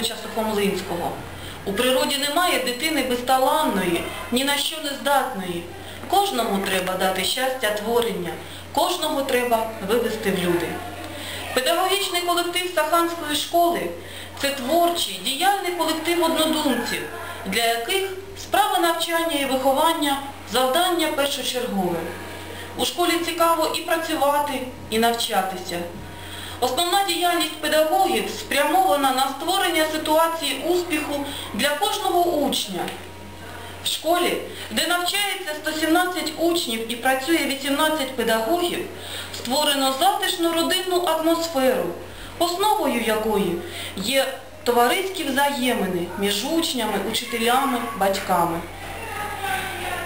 Федоровича Сухомлинського. У природі немає дитини безталанної, ні на що не здатної. Кожному треба дати щастя творення, кожного треба вивести в люди. Педагогічний колектив Саханської школи – це творчий, діяльний колектив однодумців, для яких справа навчання і виховання – завдання першочергове. У школі цікаво і працювати, і навчатися. Основна діяльність педагогів спрямована на створення ситуації успіху для кожного учня. В школі, де навчається 117 учнів і працює 18 педагогів, створено затишну родинну атмосферу, основою якої є товариські взаємини між учнями, учителями, батьками.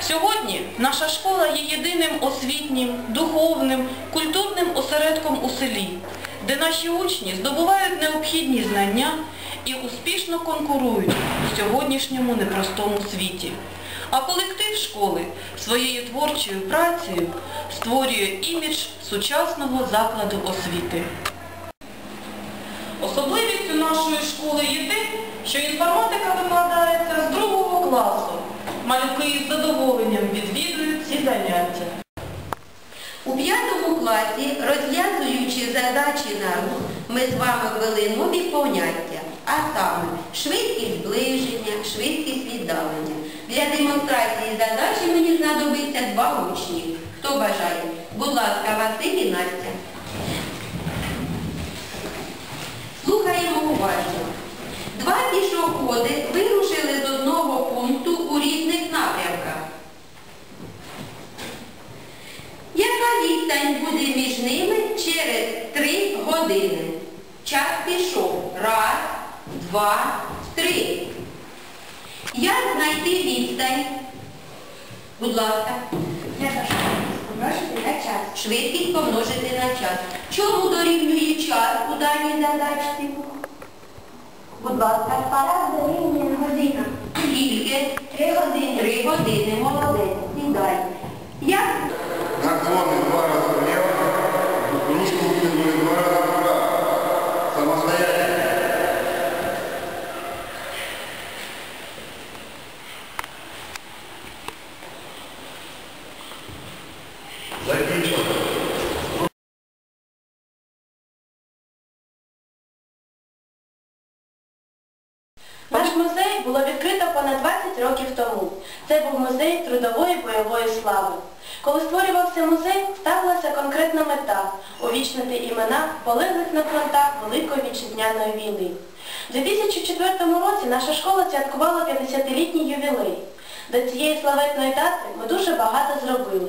Сьогодні наша школа є єдиним освітнім, духовним, культурним осередком у селі, де наші учні здобувають необхідні знання і успішно конкурують у сьогоднішньому непростому світі. А колектив школи своєю творчою працею створює імідж сучасного закладу освіти. Особливістю нашої школи є те, що інформатика викладається з другого класу. Малюки із задоволенням відвідують ці заняття. У п'ятому класі, розв'язуючи задачі на рух, ми з вами ввели нові поняття, а саме швидкість зближення, швидкість віддалення. Для демонстрації задачі мені знадобиться два учні. Хто бажає? Будь ласка, Василь і Настя. Слухаємо уважно. Два пішоходи вирушили з одного пункту у різних напрямках. Яка відстань буде між ними через три години? Час пішов. Раз, два, три. Як знайти відстань? Будь ласка. Помножити на час. Швидкість помножити на час. Чому дорівнює час у даній задачці? Будь ласка. Апарат дорівнює година. Скільки? Три години. Три години. Молодець. Сідай. Як понад 20 років тому. Це був музей трудової бойової слави. Коли створювався музей, ставилася конкретна мета – увічнити імена полеглих на фронтах Великої Вітчизняної війни. У 2004 році наша школа святкувала 50-літній ювілей. До цієї славетної дати ми дуже багато зробили.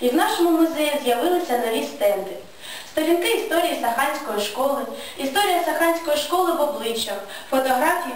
І в нашому музеї з'явилися нові стенди. Сторінки історії Саханської школи, історія Саханської школи в обличчях, фотографії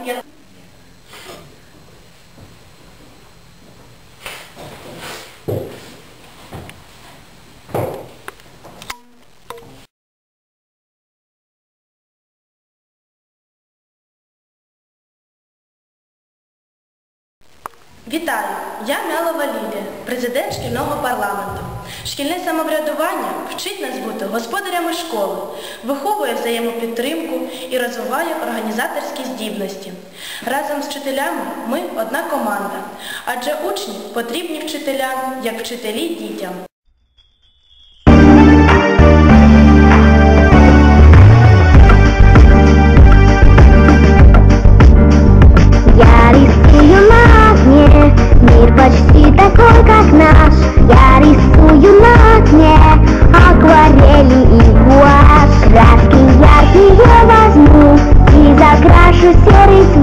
Вітаю! Я Мялова Лілія, президент шкільного парламенту. Шкільне самоврядування вчить нас бути господарями школи, виховує взаємопідтримку і розвиває організаторські здібності. Разом з вчителями ми одна команда, адже учні потрібні вчителям, як вчителі дітям.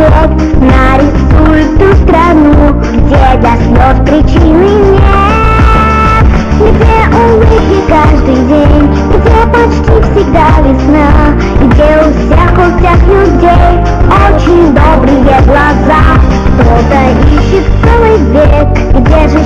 свет Нарисует ту страну, где до слез причины нет. Где улыбки каждый день, где почти всегда весна. Где у всех, у всех людей очень добрые глаза. Кто-то ищет целый век, где же